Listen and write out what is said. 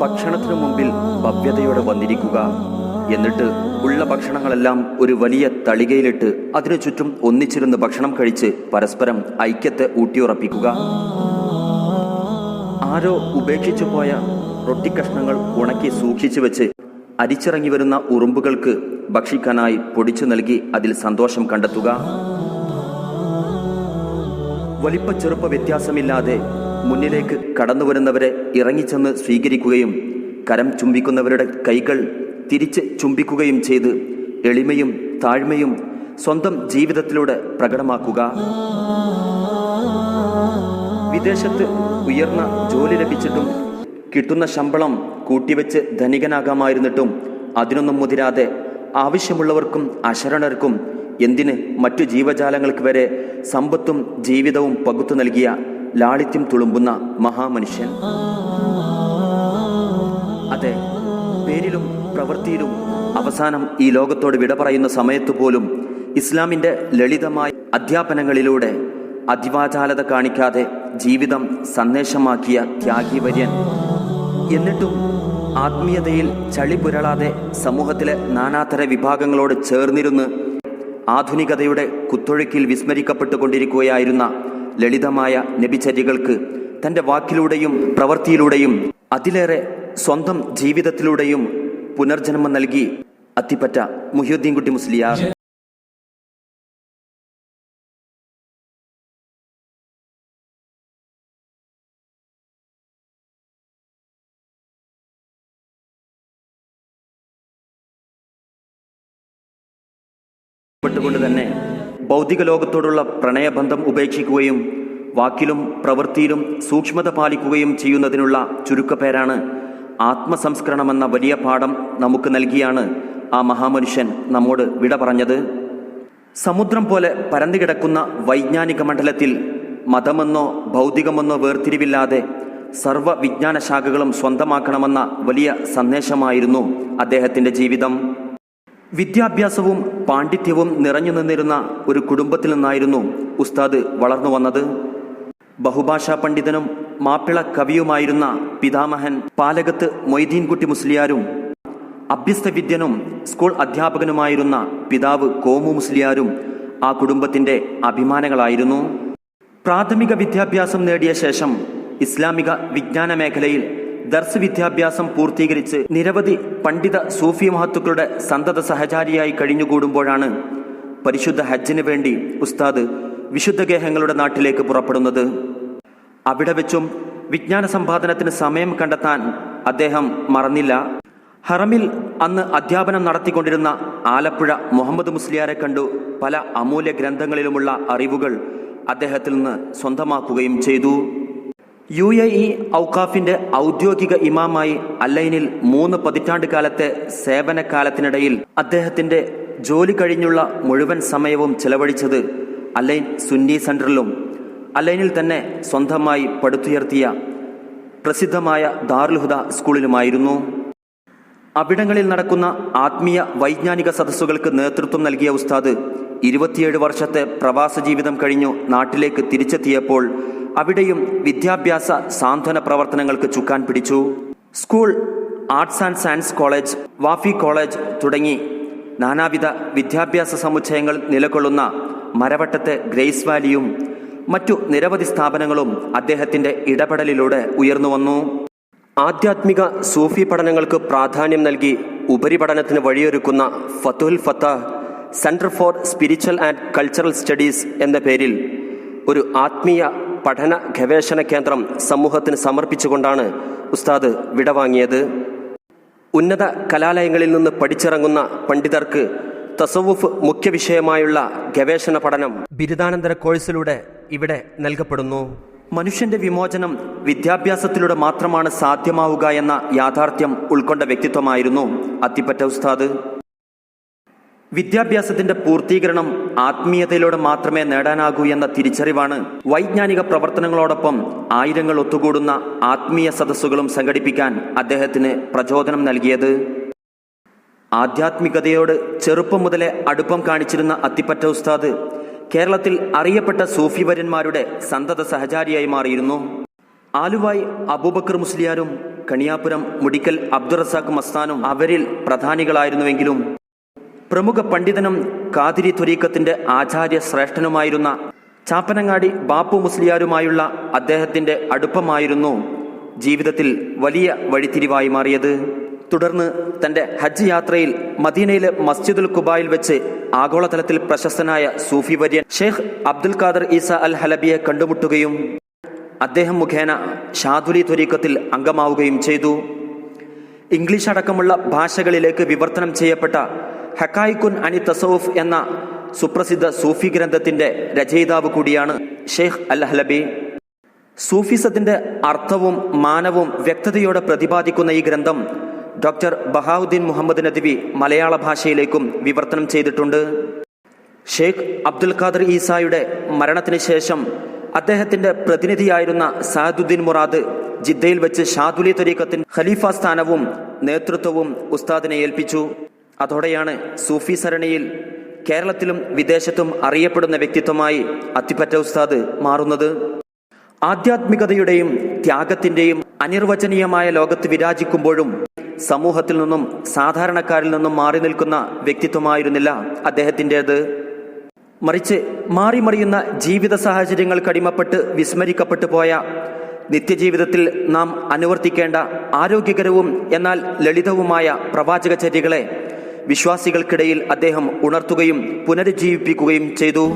ഭക്ഷണത്തിനു മുമ്പിൽ ഭവ്യതയോടെ വന്നിരിക്കുക. എന്നിട്ട് ഉള്ള ഭക്ഷണങ്ങളെല്ലാം ഒരു വലിയ തളികയിലിട്ട് അതിനു ചുറ്റും ഒന്നിച്ചിരുന്ന് ഭക്ഷണം കഴിച്ച് പരസ്പരം ഐക്യത്തെ ഊട്ടിയുറപ്പിക്കുക. ആരോ ഉപേക്ഷിച്ചു പോയ റൊട്ടിക്കഷ്ണങ്ങൾ ഉണക്കി സൂക്ഷിച്ചു വെച്ച് അരിച്ചിറങ്ങി വരുന്ന ഉറുമ്പുകൾക്ക് ഭക്ഷിക്കാനായി പൊടിച്ചു നൽകി അതിൽ സന്തോഷം കണ്ടെത്തുക. വലിപ്പ ചെറുപ്പ വ്യത്യാസമില്ലാതെ മുന്നിലേക്ക് കടന്നു വരുന്നവരെ ഇറങ്ങിച്ചെന്ന് സ്വീകരിക്കുകയും കരം ചുംബിക്കുന്നവരുടെ കൈകൾ തിരിച്ച് ചുംബിക്കുകയും ചെയ്ത് എളിമയും താഴ്മയും സ്വന്തം ജീവിതത്തിലൂടെ പ്രകടമാക്കുക. വിദേശത്ത് ഉയർന്ന ജോലി ലഭിച്ചിട്ടും കിട്ടുന്ന ശമ്പളം കൂട്ടിവെച്ച് ധനികനാകാമായിരുന്നിട്ടും അതിനൊന്നും മുതിരാതെ ആവശ്യമുള്ളവർക്കും അശരണർക്കും എന്തിന് മറ്റു ജീവജാലങ്ങൾക്ക് വരെ സമ്പത്തും ജീവിതവും പകുത്തു നൽകിയ ലാളിത്യം തുളുമ്പുന്ന മഹാമനുഷ്യൻ. അതെ പേരിലും പ്രവൃത്തിയിലും അവസാനം ഈ ലോകത്തോട് വിട പറയുന്ന സമയത്ത് പോലും ഇസ്ലാമിന്റെ ലളിതമായ അധ്യാപനങ്ങളിലൂടെ അതിവാചാലത കാണിക്കാതെ ജീവിതം സന്ദേശമാക്കിയ ത്യാഗിവര്യൻ. എന്നിട്ടും ആത്മീയതയിൽ ചളി പുരളാതെ സമൂഹത്തിലെ നാനാതര വിഭാഗങ്ങളോട് ചേർന്നിരുന്ന് ആധുനികതയുടെ കുത്തൊഴുക്കിൽ വിസ്മരിക്കപ്പെട്ടുകൊണ്ടിരിക്കുകയായിരുന്ന ലളിതമായ നബിചര്യകൾക്ക് തന്റെ വാക്കിലൂടെയും പ്രവൃത്തിയിലൂടെയും അതിലേറെ സ്വന്തം ജീവിതത്തിലൂടെയും പുനർജന്മം നൽകി അത്തിപ്പറ്റ മുഹ്യുദ്ദീൻ കുട്ടി മുസ്ലിയാർ. ൊണ്ട് തന്നെ ഭൗതിക ലോകത്തോടുള്ള പ്രണയബന്ധം ഉപേക്ഷിക്കുകയും വാക്കിലും പ്രവൃത്തിയിലും സൂക്ഷ്മത പാലിക്കുകയും ചെയ്യുന്നതിനുള്ള ചുരുക്കപ്പേരാണ് ആത്മസംസ്കരണമെന്ന വലിയ പാഠം നമുക്ക് നൽകിയാണ് ആ മഹാമനുഷ്യൻ നമ്മോട് വിട പറഞ്ഞത്. സമുദ്രം പോലെ പരന്തി കിടക്കുന്ന വൈജ്ഞാനിക മണ്ഡലത്തിൽ മതമെന്നോ ഭൗതികമെന്നോ വേർതിരിവില്ലാതെ സർവ വിജ്ഞാന ശാഖകളും സ്വന്തമാക്കണമെന്ന വലിയ സന്ദേശമായിരുന്നു അദ്ദേഹത്തിന്റെ ജീവിതം. വിദ്യാഭ്യാസവും പാണ്ഡിത്യവും നിറഞ്ഞു നിന്നിരുന്ന ഒരു കുടുംബത്തിൽ നിന്നായിരുന്നു ഉസ്താദ് വളർന്നു വന്നത്. ബഹുഭാഷാ പണ്ഡിതനും മാപ്പിള കവിയുമായിരുന്ന പിതാമഹൻ പാലകത്ത് മൊയ്തീൻകുട്ടി മുസ്ലിയാരും അഭ്യസ്തവിദ്യനും സ്കൂൾ അധ്യാപകനുമായിരുന്ന പിതാവ് കോമു മുസ്ലിയാരും ആ കുടുംബത്തിന്റെ അഭിമാനങ്ങളായിരുന്നു. പ്രാഥമിക വിദ്യാഭ്യാസം നേടിയ ശേഷം ഇസ്ലാമിക വിജ്ഞാന മേഖലയിൽ ദർസ് വിദ്യാഭ്യാസം പൂർത്തീകരിച്ച് നിരവധി പണ്ഡിത സൂഫി മഹത്തുക്കളുടെ സന്തത സഹചാരിയായി കഴിഞ്ഞുകൂടുമ്പോഴാണ് പരിശുദ്ധ ഹജ്ജിന് വേണ്ടി ഉസ്താദ് വിശുദ്ധ ഗേഹങ്ങളുടെ നാട്ടിലേക്ക് പുറപ്പെടുന്നത്. അവിടെ വെച്ചും വിജ്ഞാന സമ്പാദനത്തിന് സമയം കണ്ടെത്താൻ അദ്ദേഹം മറന്നില്ല. ഹറമിൽ അന്ന് അധ്യാപനം നടത്തിക്കൊണ്ടിരുന്ന ആലപ്പുഴ മുഹമ്മദ് മുസ്ലിയാരെ കണ്ടു പല അമൂല്യ ഗ്രന്ഥങ്ങളിലുമുള്ള അറിവുകൾ അദ്ദേഹത്തിൽ നിന്ന് സ്വന്തമാക്കുകയും ചെയ്തു. യു എ ഇ ഔക്കാഫിന്റെ ഔദ്യോഗിക ഇമാമായി അല്ലൈനിൽ മൂന്ന് പതിറ്റാണ്ട് കാലത്തെ സേവനകാലത്തിനിടയിൽ അദ്ദേഹത്തിന്റെ ജോലി കഴിഞ്ഞുള്ള മുഴുവൻ സമയവും ചെലവഴിച്ചത് അല്ലൈൻ സുന്നി സെന്ററിലും അല്ലൈനിൽ തന്നെ സ്വന്തമായി പടുത്തുയർത്തിയ പ്രസിദ്ധമായ ദാർലുഹുദ സ്കൂളിലുമായിരുന്നു. അവിടങ്ങളിൽ നടക്കുന്ന ആത്മീയ വൈജ്ഞാനിക സദസ്സുകൾക്ക് നേതൃത്വം നൽകിയ ഉസ്താദ് ഇരുപത്തിയേഴ് വർഷത്തെ പ്രവാസ ജീവിതം കഴിഞ്ഞു നാട്ടിലേക്ക് തിരിച്ചെത്തിയപ്പോൾ അവിടെയും വിദ്യാഭ്യാസ സാന്ത്വന പ്രവർത്തനങ്ങൾക്ക് ചുക്കാൻ പിടിച്ചു. School arts and science college Wafy college തുടങ്ങി നാനാവിധ വിദ്യാഭ്യാസ സമുച്ചയങ്ങൾ നിലകൊള്ളുന്ന മരവട്ടത്തെ ഗ്രേസ് വാലിയും മറ്റു നിരവധി സ്ഥാപനങ്ങളും അദ്ദേഹത്തിന്റെ ഇടപെടലിലൂടെ ഉയർന്നു വന്നു. ആധ്യാത്മിക സൂഫി പഠനങ്ങൾക്ക് പ്രാധാന്യം നൽകി ഉപരിപഠനത്തിന് വഴിയൊരുക്കുന്ന Fathul Fatha centre for spiritual and cultural studies എന്ന പേരിൽ ഒരു ആത്മീയ പഠന ഗവേഷണ കേന്ദ്രം സമൂഹത്തിന് സമർപ്പിച്ചുകൊണ്ടാണ് ഉസ്താദ് വിടവാങ്ങിയത് ഉന്നത കലാലയങ്ങളിൽ നിന്ന് പഠിച്ചിറങ്ങുന്ന പണ്ഡിതർക്ക് തസവുഫ് മുഖ്യ വിഷയമായുള്ള ഗവേഷണ പഠനം ബിരുദാനന്തര കോഴ്സിലൂടെ ഇവിടെ നൽകപ്പെടുന്നു. മനുഷ്യന്റെ വിമോചനം വിദ്യാഭ്യാസത്തിലൂടെ മാത്രമാണ് സാധ്യമാവുക എന്ന യാഥാർത്ഥ്യം ഉൾക്കൊണ്ട വ്യക്തിത്വമായിരുന്നു അത്തിപ്പറ്റ ഉസ്താദ്. വിദ്യാഭ്യാസത്തിന്റെ പൂർത്തീകരണം ആത്മീയതയിലൂടെ മാത്രമേ നേടാനാകൂ എന്ന തിരിച്ചറിവാണ് വൈജ്ഞാനിക പ്രവർത്തനങ്ങളോടൊപ്പം ആയിരങ്ങൾ ഒത്തുകൂടുന്ന ആത്മീയ സദസ്സുകളും സംഘടിപ്പിക്കാൻ അദ്ദേഹത്തിന് പ്രചോദനം നൽകിയത്. ആധ്യാത്മികതയോട് ചെറുപ്പം മുതലേ അടുപ്പം കാണിച്ചിരുന്ന അത്തിപ്പറ്റ ഉസ്താദ് കേരളത്തിൽ അറിയപ്പെട്ട സൂഫിവര്യന്മാരുടെ സന്തത സഹചാരിയായി മാറിയിരുന്നു. ആലുവായി അബൂബക്കർ മുസ്ലിയാരും കണിയാപുരം മുടിക്കൽ അബ്ദുറസാഖ് മസ്താനും അവരിൽ പ്രധാനികളായിരുന്നുവെങ്കിലും പ്രമുഖ പണ്ഡിതനും കാതിരി തുരീക്കത്തിന്റെ ആചാര്യ ശ്രേഷ്ഠനുമായിരുന്ന ചാപ്പനങ്ങാടി ബാപ്പു മുസ്ലിയാരുമായുള്ള അദ്ദേഹത്തിന്റെ അടുപ്പമായിരുന്നു ജീവിതത്തിൽ വലിയ വഴിത്തിരിവായി മാറിയത്. തുടർന്ന് തന്റെ ഹജ്ജ് യാത്രയിൽ മദീനയിലെ മസ്ജിദുൽ കുബായിൽ വെച്ച് ആഗോളതലത്തിൽ പ്രശസ്തനായ സൂഫി വര്യൻ ഷെയ്ഖ് അബ്ദുൽ ഖാദർ ഈസ അൽ ഹലബിയെ കണ്ടുമുട്ടുകയും അദ്ദേഹം മുഖേന ഷാദുലി ത്വരീക്കത്തിൽ അംഗമാവുകയും ചെയ്തു. ഇംഗ്ലീഷ് അടക്കമുള്ള ഭാഷകളിലേക്ക് വിവർത്തനം ചെയ്യപ്പെട്ട ഹക്കായിക്കുൻ അനി തസൌഫ് എന്ന സുപ്രസിദ്ധ സൂഫി ഗ്രന്ഥത്തിന്റെ രചയിതാവ് കൂടിയാണ് ഷെയ്ഖ് അൽ ഹലബി സൂഫിസത്തിന്റെ അർത്ഥവും മാനവും വ്യക്തതയോടെ പ്രതിപാദിക്കുന്ന ഈ ഗ്രന്ഥം ഡോക്ടർ ബഹാവുദ്ദീൻ മുഹമ്മദ് നദ്വി മലയാള ഭാഷയിലേക്കും വിവർത്തനം ചെയ്തിട്ടുണ്ട്. ഷെയ്ഖ് അബ്ദുൽ ഖാദർ ഈസായുടെ മരണത്തിന് ശേഷം അദ്ദേഹത്തിന്റെ പ്രതിനിധിയായിരുന്ന സാദുദ്ദീൻ മുറാദ് ജിദ്ദയിൽ വെച്ച് ഷാദുലി തരീഖത്തിന് ഖലീഫ സ്ഥാനവും നേതൃത്വവും ഉസ്താദിനെ ഏൽപ്പിച്ചു. അതോടെയാണ് സൂഫി സരണിയിൽ കേരളത്തിലും വിദേശത്തും അറിയപ്പെടുന്ന വ്യക്തിത്വമായി അത്തിപ്പറ്റ ഉസ്താദ് മാറുന്നത്. ആധ്യാത്മികതയുടെയും ത്യാഗത്തിന്റെയും അനിർവചനീയമായ ലോകത്ത് വിരാജിക്കുമ്പോഴും സമൂഹത്തിൽ നിന്നും സാധാരണക്കാരിൽ നിന്നും മാറി നിൽക്കുന്ന വ്യക്തിത്വമായിരുന്നില്ല അദ്ദേഹത്തിന്റെത്. മറിച്ച് മാറി മറിയുന്ന ജീവിത സാഹചര്യങ്ങൾക്ക് അടിമപ്പെട്ട് വിസ്മരിക്കപ്പെട്ടു പോയ നിത്യജീവിതത്തിൽ നാം അനുവർത്തിക്കേണ്ട ആരോഗ്യകരവും എന്നാൽ ലളിതവുമായ പ്രവാചകചര്യകളെ വിശ്വാസികൾക്കിടയിൽ അദ്ദേഹം ഉണർത്തുകയും പുനരുജ്ജീവിപ്പിക്കുകയും ചെയ്തു.